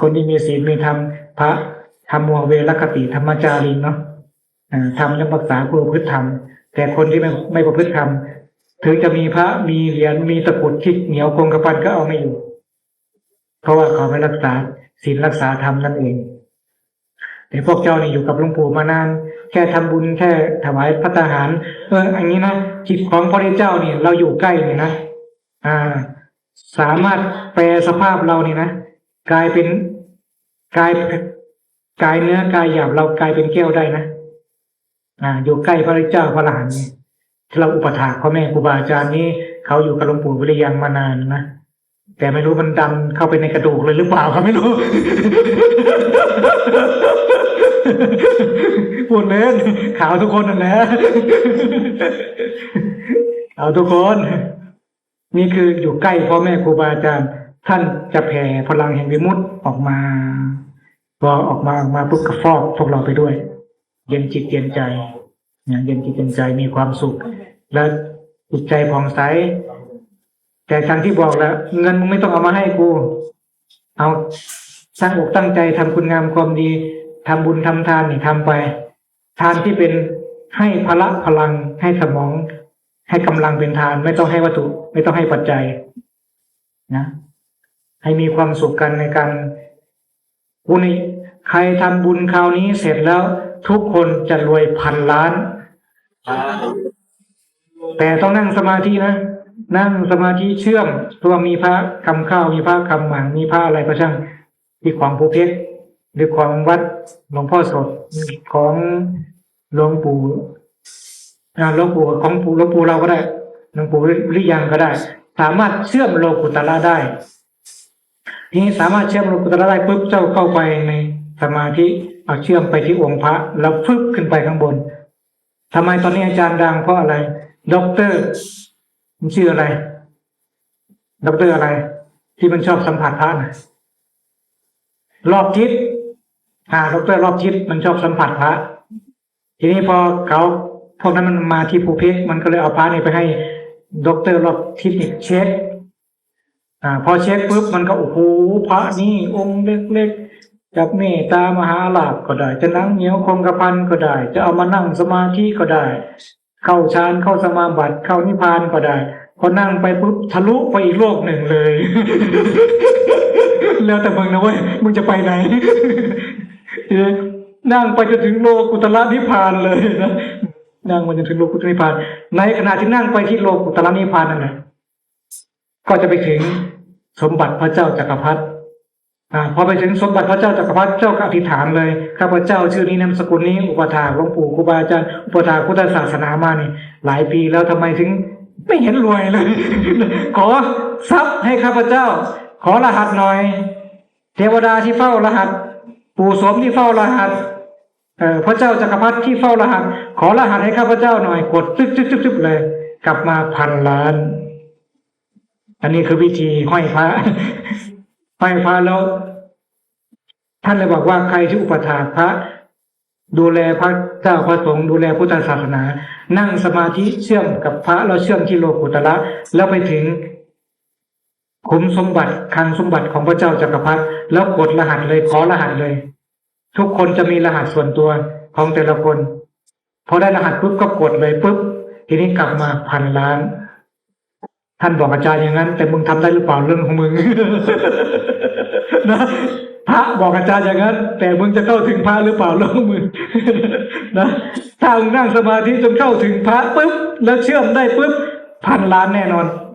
คนที่มีศีลมีธรรมพระธรรมโมเวรคติธรรมจารีเนาะทำยังรักษาผู้ประพฤติธรรม แต่คนที่ไม่ไม่ประพฤติธรรมถึงจะมีพระมีเหรียญมีตะกุดที่เหนียวคงกระพันก็เอาไม่อยู่ เพราะว่าเขาไม่รักษาศีลรักษาธรรมนั่นเองแต่พวกเจ้านี่อยู่กับหลวงปู่มานาน แค่ทำบุญแค่ถวายพระทหาร เอออันนี้นะจิตของพระเจ้าเนี่ย เราอยู่ใกล้เนี่ยนะอ่า สามารถแปลสภาพเราเนี่ยนะ กลายเป็นกลายกายเนื้อกายหยาบเรากลายเป็นแก้วได้นะอ่าอยู่ใกล้พระเจ้าพระอรหันต์นี่ที่เราอุปถากพ่อแม่ครูบาอาจารย์นี่เขาอยู่กับหลวงปู่วิริยังมานานนะแต่ไม่รู้มันดันเข้าไปในกระดูกเลยหรือเปล่าเขาไม่รู้พูดเล่นขาวทุกคนนั่นแหละเอาทุกคน นี่คืออยู่ใกล้พ่อแม่ครูบาอาจารย์ ท่านจะแผ่พลังแห่งวิมุตติออกมาพอออกมาออกมาปุ๊บก็ฟอกพวกเราไปด้วย เย็นจิตเย็นใจเนี่ยเย็นจิตเย็นใจมีความสุข และจิตใจผ่องใสแต่ทางที่บอกแล้ว เงินมึงไม่ต้องเอามาให้กู เอาสร้างอกตั้งใจทำคุณงามความดีทำบุญทำทานนี่ทำไป ทานที่เป็นให้พละพลังให้สมอง ให้กำลังเป็นทาน ไม่ต้องให้วัตถุ ไม่ต้องให้ปัจจัย นะ ให้มีความสุขกันในการบุญใครทำบุญคราวนี้เสร็จแล้วทุกคนจะรวยพันล้าน แต่ต้องนั่งสมาธินะ นั่งสมาธิเชื่อมตัวมีพระคำข้าวมีพระคำหมางมีพระอะไรก็ช่างที่ของภูเพชรหรือของวัดหลวงพ่อสดของหลวงปู่หลวงปู่ของปู่หลวงปู่เราก็ได้หลวงปู่หรือยังก็ได้ สามารถเชื่อมโลกุตละได้ ทีนี้สามารถเชื่อมโลกุตลได้ปุ๊บเจ้าเข้าไปในสมาธิเอาเชื่อมไปที่องค์พระแล้วฟึบขึ้นไปข้างบนทำไมตอนนี้อาจารย์ดังเพราะอะไรด็อกเตอร์มันชื่ออะไรด็อกเตอร์อะไร ที่มันชอบสัมผัสพระนะรอบทิศอ่าด็อกเตอร์รอบทิศมันชอบสัมผัสพระทีนี้พอเขาพวกนั้นมันมาที่ภูเพชรมันก็เลยเอาพระนี่ไปให้ด็อกเตอร์รอบทิศนี่เช็ค อ่า พอเช็คปุ๊บมันก็โอ้โหพระนี่องค์เล็กๆจากเมตตามหาลาภก็ได้ จะนั่งเหนียวคงกระพันก็ได้ จะเอามานั่งสมาธิก็ได้ เข้าฌานเข้าสมาบัติเข้านิพพานก็ได้พอนั่งไปปุ๊บทะลุไปอีกโลกหนึ่งเลย แล้วแต่มึงนะเว้ยมึงจะไปไหนนั่งไปจนถึงโลกุตละนิพพานเลยนะนั่งมาจนถึงโลกุตละนิพพาน ในขณะที่นั่งไปที่โลกุตละนิพพานนั่นแหละก็จะไปถึง สมบัติพระเจ้าจักรพรรดิพอไปถึงสมบัติพระเจ้าจักรพรรดิเจ้าก็อธิษฐานเลยข้าพเจ้าชื่อนี้นามสกุลนี้อุปถากหลวงปู่ครูบาอาจารย์อุปถากพุทธศาสนามานี่ หลายปีแล้วทำไมถึงไม่เห็นรวยเลย ขอทรัพย์ให้ข้าพเจ้า ขอรหัสหน่อย เทวดาที่เฝ้ารหัส ปู่สมที่เฝ้ารหัสเอพระเจ้าจักรพรรดิที่เฝ้ารหัส ขอรหัสให้ข้าพเจ้าหน่อยกดจึ๊บจึ๊บจึ๊บจึ๊บเลย กลับมาพันล้าน อันนี้คือวิธีห้อยพระห้อยพระแล้ว ท่านเลยบอกว่าใครที่อุปถากพระ ดูแลพระเจ้าพระสงฆ์ดูแลพุทธศาสนา นั่งสมาธิเชื่อมกับพระแล้วเชื่อมที่โลกุตระแล้วไปถึงขุมสมบัติคังสมบัติของพระเจ้าจักรพรรดิแล้วกดรหัสเลยขอรหัสเลย ทุกคนจะมีรหัสส่วนตัวของแต่ละคนพอได้รหัสปุ๊บก็กดเลยปุ๊บทีนี้กลับมาพันล้าน ท่านบอกอาจารย์อย่างนั้น แต่มึงทำได้หรือเปล่าเรื่องของมึงนะพระบอกอาจารย์อย่างนั้น แต่มึงจะเข้าถึงพระหรือเปล่าเรื่องของมึงนะถ้ามึงนั่งสมาธิจนเข้าถึงพระปุ๊บแล้วเชื่อมได้ปุ๊บพันล้านแน่นอน